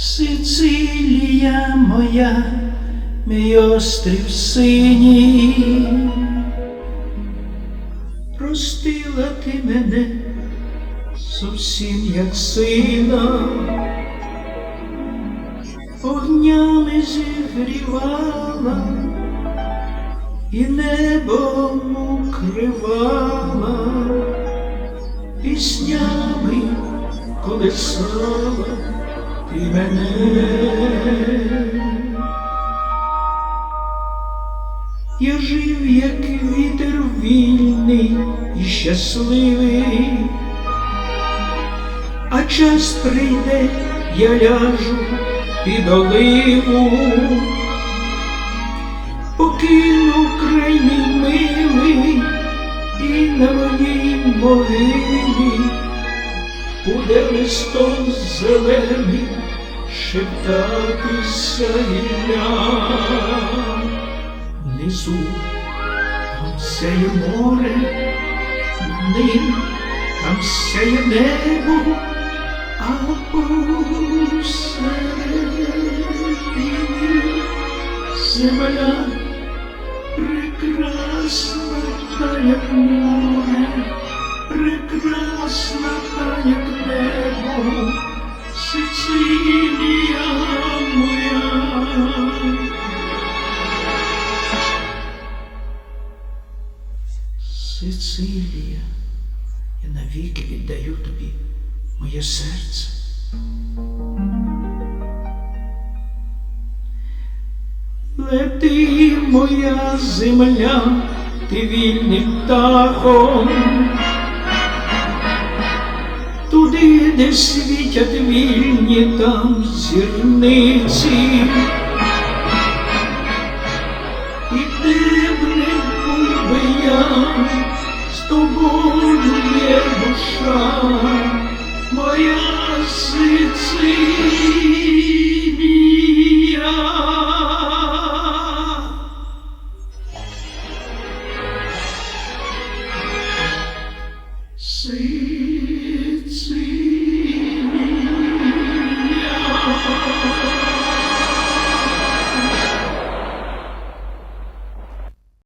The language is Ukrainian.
Сицилія моя, мій острів синій, простила ти мене зовсім як сина, огнями зігрівала і небом укривала, піснями колесала. Я жив, як вітер вільний і щасливий, а час прийде, я ляжу під оливу, покину край мій милий, і на моїй могилі буде листом зелений шептатися гілля. Внизу там сяє море, ним там сяє небо, а посередині земля прекрасна та як море, прекрасна та як небо, Сицилія Сицилія, я навіки віддаю тобі моє серце. Лети, моя земля, ти вільним птахом, туди, де світять вільні там зірниці. Моя Сицилія.